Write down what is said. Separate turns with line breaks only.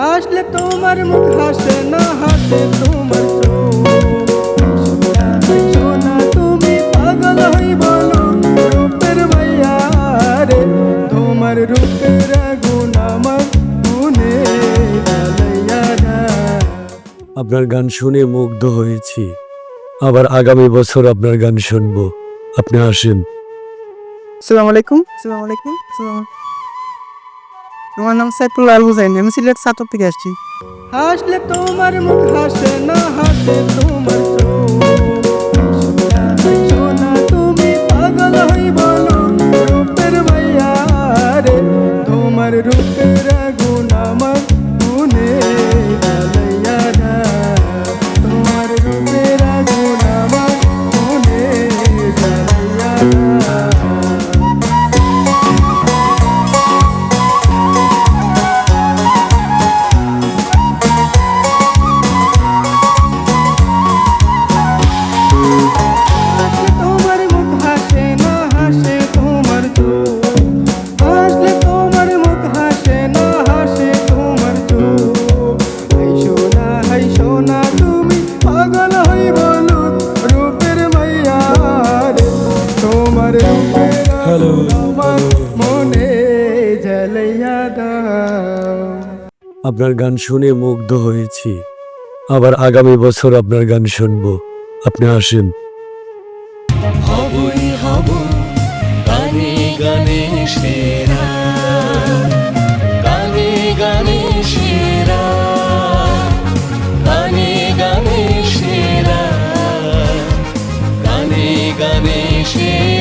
হাসলে তোমার মুখ হাসে না হাসে তোমার সোনা, সোনা তুমি পাগল হই বলো রূপের মাইয়া রে তোমার রূপের আগুন আমার মনে
আপনার গান শুনে মুগ্ধ হয়েছি। আবার আগামী বছর আপনার গান শুনব। আপনি আসেন।
আসসালামু আলাইকুম। আসসালামু আলাইকুম। আসসালামু আমার নাম সাইফুল আল হুসাইন, আমি সিলেট সাতক থেকে আসছি।
হাসলে তোমার মুখ হাসে, না হাসে তোমার তোমার রূপের
হ্যালো
মনে
আপনার গান শুনে মুগ্ধ হয়েছি। আবার আগামী বছর আপনার গান শুনব। আপনি আসেন।
Yeah.